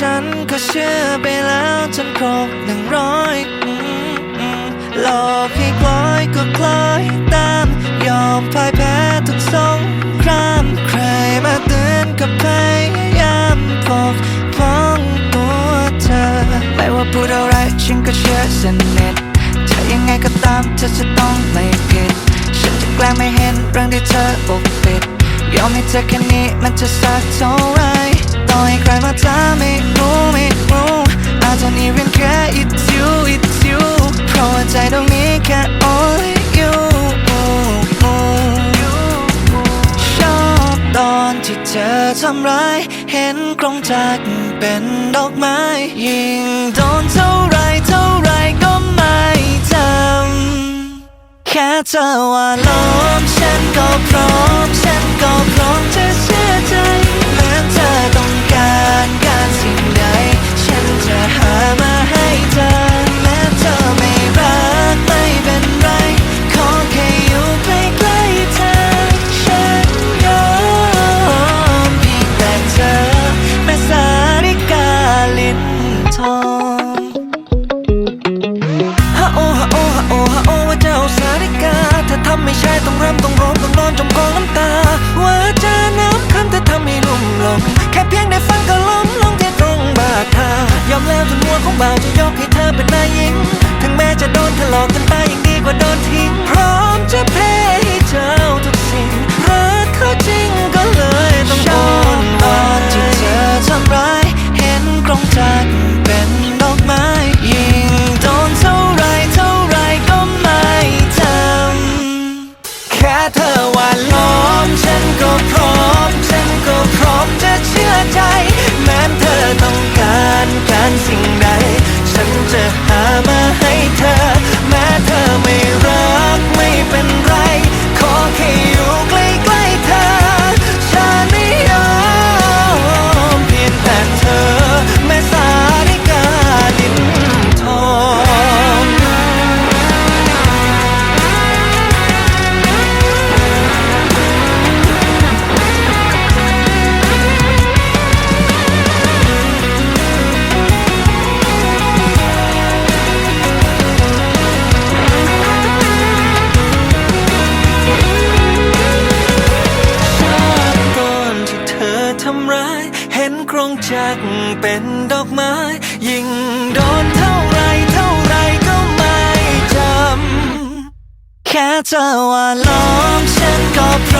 ฉันก็เชื่อไปแล้วจนครกหนึ่งร้อยหลอกให้คล้อยก็คล้อยตาม ยอมพ่ายแพ้ทุกสงครามใครมาเตือนก็พยายามปกป้องตัวเธอ ไม่ว่าพูดอะไรฉันก็เชื่อสนิทจะยังไงก็ตามเธอจะต้องไม่ผิด ฉันจะแกล้งไม่เห็นเรื่องที่เธอปกปิด ยอมให้เธอแค่นี้มันจะสักเท่าไรต่อให้ใครมาถามไม่รู้ไม่รู้อาจจะนี่เรียนแค่ it's you it's you เพราะว่าใจตรงนี้แค่ only you ชอบตอนที่เธอทำร้าย เห็นกรงจักเป็นดอกไม้ ยิ่งโดนเท่าไรเท่าไรก็ไม่จำแค่เธอว่าล้อมฉันก็พร้อม ยกให้เธอเป็นนายหญิง ถึงแม้จะโดนถลอกกันไป ชักเป็นดอกไม้ ยิ่งโดนเท่าไรเท่าไรก็ไม่จำ แค่เธอว่าล้อมฉันก็พร้อม